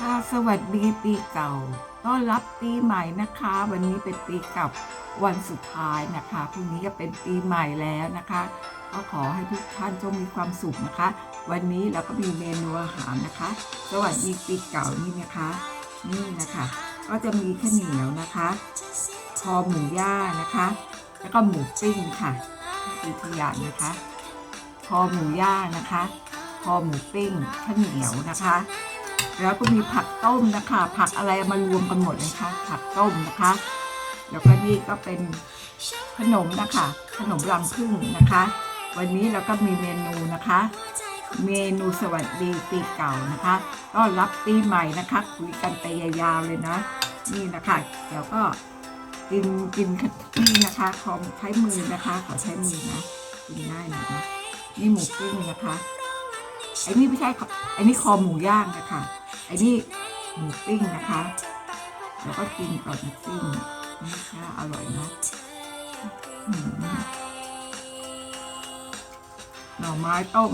ค่ะสวัสดีปีเก่า ต้อนรับปีใหม่นะคะ วันนี้เป็นปีเกับวันสุดท้ายนะคะพรุ่งนี้จะเป็นปีใหม่แล้วนะคะ ก็ขอให้ทุกท่านจงมีความสุขนะคะ วันนี้เราก็มีเมนูอาหารนะคะ สวัสดีปีเก่านี่นะคะ นี่นะคะ ก็จะมีข้าวเหนียวนะคะคอหมูย่างนะคะ แล้วก็หมูปิ้งค่ะอีกตัวอย่างนะคะคอหมูย่างนะคะคอหมูปิ้งข้าวเหนียวนะคะ แล้วก็มีผักต้มนะคะ ผักอะไรมารวมกันหมดเลยค่ะ ผักต้มนะคะ แล้วก็นี่ก็เป็นขนมนะคะ ขนมรังผึ้งนะคะ วันนี้เราก็มีเมนูนะคะ เมนูสวัสดีปีเก่านะคะต้อนรับปีใหม่นะคะคุยกันไปยาวๆเลยนะ นี่นะคะเดี๋ยวก็กินกินนี่นะคะขอใช้มือนะคะ ขอใช้มือนะกินง่ายหน่อยนะนี่หมูปิ้งนะคะ อ้นี่ไม่ใช่ไอ้นี่คอหมูย่างนะคะไอ้นี่หมูปิ้งนะคะแล้วก็กินก่อนนะปิ้งนี่ค่ะอร่อยเนาะหน่อไม้ต้ม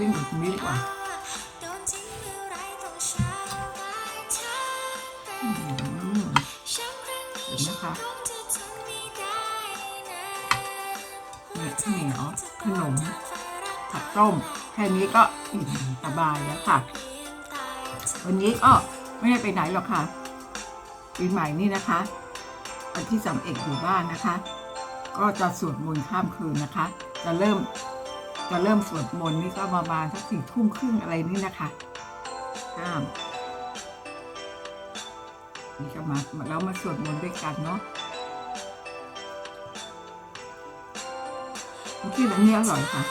หมูปิ้งอีกนิดดีกว่าอืมเห็นนะคะเนี่ยข้าวเหนียวขนมผักต้มแค่นี้ก็อิ่มสบายแล้วค่ะ วันนี้ก็ไม่ได้ไปไหนหรอกค่ะปีใหม่นี่นะคะ วันที่สามเอกอยู่บ้านนะคะ ก็จะสวดมนต์ข้ามคืนนะคะ จะเริ่ม จะเริ่มสวดมนต์นี่ก็ประมาณสักสี่ทุ่มครึ่งอะไรนี่นะคะข้ามนี่ก็มาแล้วมาสวดมนต์ด้วยกันเนาะที่แบบนี้อร่อยค่ะ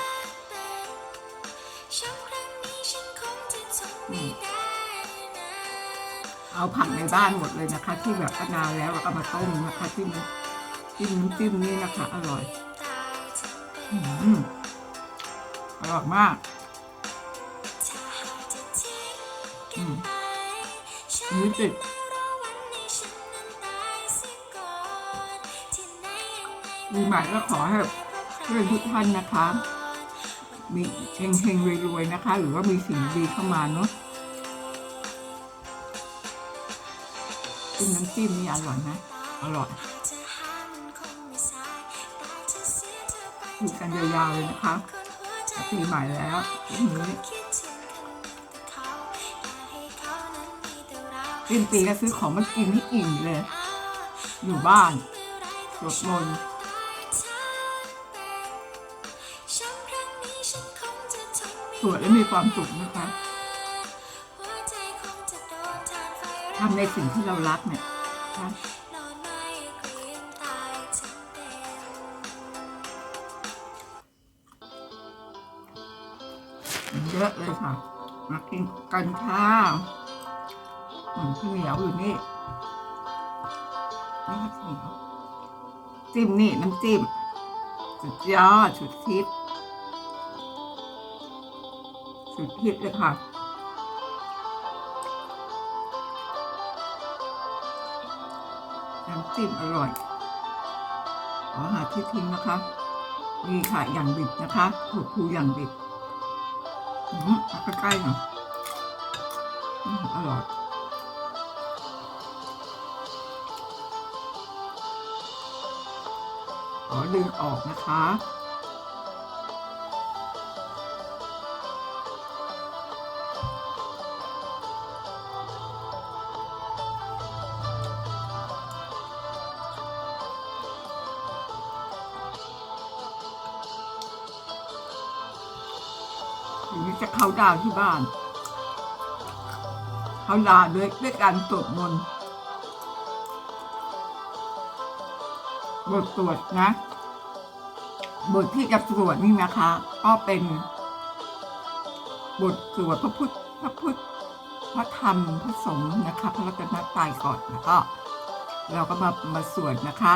เอาผักในบ้านหมดเลยนะคะ ที่แบบก็นานแล้วเราก็มาต้มนะคะที่มันจิ้มน้ำจิ้มนี่นะคะ อร่อย อืมอ ร่อยมากอืมนี่ติดมีใหม่ก็ขอให้เพื่อนทุกท่านนะคะ มีเฮงเฮงๆรวยๆนะคะ หรือว่ามีสิ่งดีเข้ามาเนาะจิ้มน้ำจิ้มนี่อร่อยนะอร่อยอยู่กันยาวๆเลยนะคะ ปีใหม่แล้วทีนี้สิ้นปีก็ซื้อของมากินให้อิ่มเลย อยู่บ้านสวดมนต์สวดแล้วมีความสุขนะคะทำในสิ่งที่เรารักเนี่ยนะ เยอะเลยค่ะ มากินกันค่ะข้าวเหนียวอยู่นี่นี่ข้าวเหนียวจิ้มนี่น้ำจิ้มสุดยอดสุดทิศสุดทิศเลยค่ะน้ำจิ้มอร่อยขอหาที่ทิ้งนะคะ นี่ค่ะอย่างดิบนะคะถูกภูอย่างดิบ อืมใกล้ๆหน่อยอืมอร่อยขอดึงออกนะคะ จะเข้าดาวที่บ้าน เข้าดาวด้วยด้วยการสวดมนต์บทสวดนะ บทที่จะสวดนี่นะคะ ก็เป็นบทสวดพระพุทธพระพุทธพระธรรมพระสงฆ์นะคะ พระรัตนตรัยก่อนแล้วก็ เราก็มามาสวดนะคะ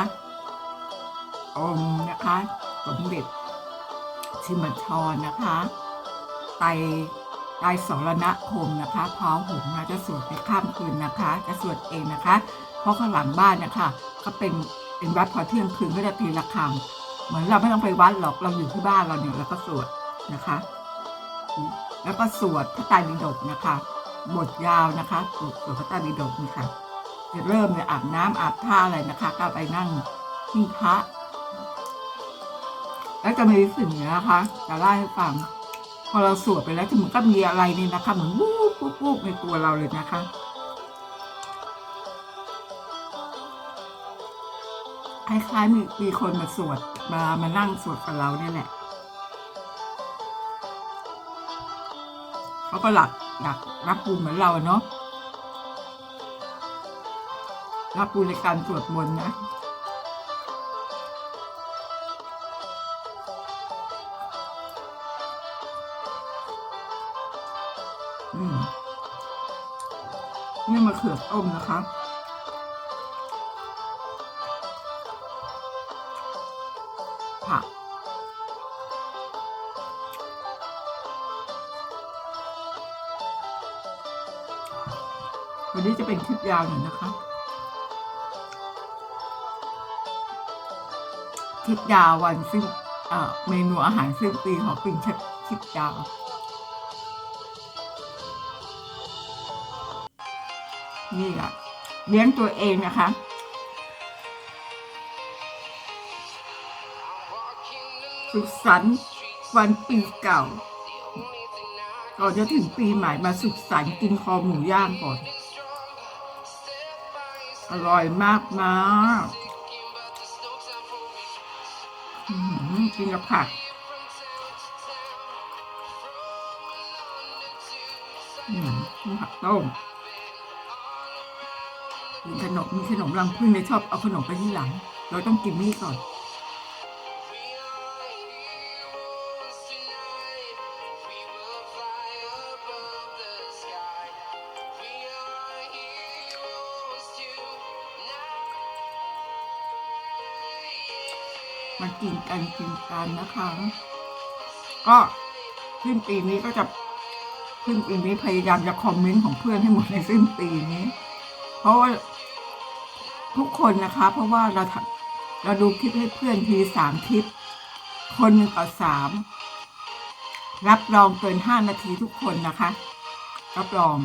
องค์นะคะ สมเด็จชิมชรนะคะ ไตไตรตายสรณคมนะคะพอหงนะจะสวดในข้ามคืนนะคะ จะสวดเองนะคะ เพราะข้างหลังบ้านนะคะก็เป็นเป็นวัดพอเที่ยงคืนก็จะตีระฆังเหมือนเราไม่ต้องไปวัดหรอกเราอยู่ที่บ้านเราเนี่ยเราก็สวดนะคะ แล้วก็สวดพระไตรปิฎกนะคะบทยาวนะคะสวดสวดพระไตรปิฎกนี่ค่ะจะเริ่มเลยอาบน้ำอาบท่าอะไรนะคะ ก็ไปนั่งหิ้งพระแล้วจะมีสิ่งนี้นะคะจะเล่าให้ฟัง อเราสวดไปแล้วถึงมันก็มีอะไรนี่นะคะ เหมือนวูบวูบวูบในตัวเราเลยนะคะคล้ายๆมีมีคนมาสวดมามานั่งสวดกับเราเนี่ยแหละเขาก็หลักอยากรับบุญเหมือนเราเนาะรับบุญในการสวดมนต์นะะเขือต้มนะคะผักวันนี้จะเป็นคลิปยาวหน่อยนะคะคลิปยาววันซึ่งเมนูอาหารซึ่งปีของปิงคลิปยาว นี่แหละเลี้ยงตัวเองนะคะ สุขสันต์วันปีเก่า ก่อนจะถึงปีใหม่มาสุขสันต์กินคอหมูย่างก่อน อร่อยมากมากกินกับผักอืมผักต้ม มีขนมมีขนมรังพึ่งในยชอบเอาขนมไปที่หลัง เราต้องกินนี่ก่อน มากินกันกินกันนะคะ ก็สิ้นปีนี้ก็จะสิ้นปีนี้พยายามจะคอมเมนต์ของเพื่อนให้หมดในสิ้นปีนี้ เพราะว่าทุกคนนะคะ เพราะว่าเราเราดูคลิปให้เพื่อนทีสามคลิป คนหนึ่งต่อสามรับรองเกินห้านาทีทุกคนนะคะ รับรอง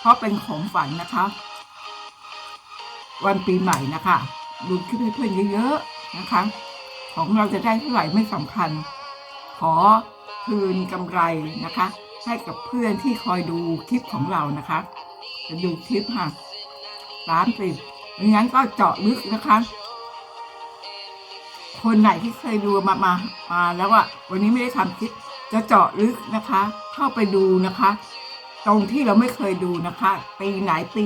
เพราะเป็นของฝันนะคะ วันปีใหม่นะคะ ดูคลิปให้เพื่อนเยอะๆนะคะ ของเราจะได้เท่าไหร่ไม่สำคัญ ขอคืนกำไรนะคะ ให้กับเพื่อนที่คอยดูคลิปของเรานะคะ จะดูคลิปค่ะ ร้านปิดไม่งั้นก็เจาะลึกนะคะ คนไหนที่เคยดูมามามาแล้วว่าวันนี้ไม่ได้ทำคลิปจะเจาะลึกนะคะ เข้าไปดูนะคะ ตรงที่เราไม่เคยดูนะคะ ปีไหนปี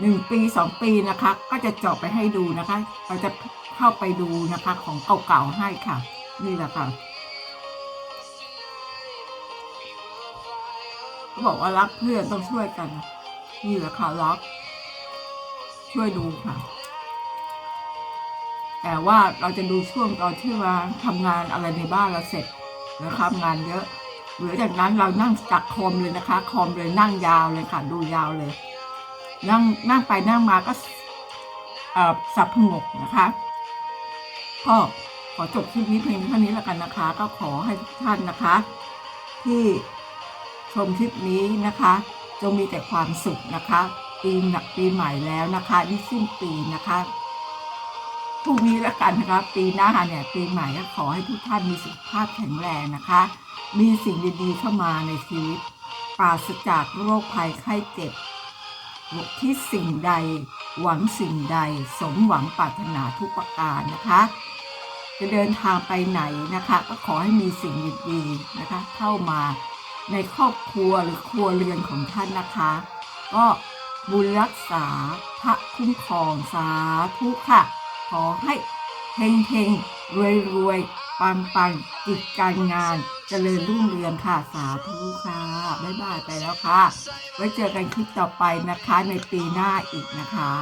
หนึ่งปีสองปีนะคะ ก็จะเจาะไปให้ดูนะคะ เราจะเข้าไปดูนะคะของเก่าๆให้ค่ะ นี่แหละค่ะเขาบอกว่ารักเพื่อนต้องช่วยกัน นี่แหละค่ะรัก ช่วยดูค่ะ แต่ว่าเราจะดูช่วงตอนที่ว่าทำงานอะไรในบ้านเราเสร็จแล้วทำงานเยอะหลือจากนั้นเรานั่งจักคอมเลยนะคะ คอมเลยนั่งยาวเลยค่ะ ดูยาวเลย นั่งนั่งไปนั่งมาก็อ่อสับพงกนะคะก็ขอจบคลิปนี้เพียงเท่านี้แล้วกันนะคะ ก็ขอให้ทุกท่านนะคะ ที่ชมคลิปนี้นะคะ จงมีแต่ความสุขนะคะ ปีหนักปีใหม่แล้วนะคะนี่สิ้นปีนะคะพรุ่งนี้แล้วกันนะคะปีหน้าเนี่ยปีใหม่ก็ขอให้ทุกท่านมีสุขภาพแข็งแรงนะคะ มีสิ่งดีๆเข้ามาในชีวิต ปราศจากโรคภัยไข้เจ็บที่สิ่งใด หวังสิ่งใด สมหวังปรารถนาทุกประการนะคะ จะเดินทางไปไหนนะคะ ก็ขอให้มีสิ่งดีๆนะคะ เข้ามาในครอบครัวหรือครัวเรือนของท่านนะคะ ก็ บุญรักษาพระคุ้มครองสาธุค่ะ ขอให้เฮงเฮงรวยรวยปังปังจิตการงานเจริญรุ่งเรืองค่ะ สาธุค่ะ บ๊ายบายไปแล้วค่ะ ไว้เจอกันคลิปต่อไปนะคะในปีหน้าอีกนะคะ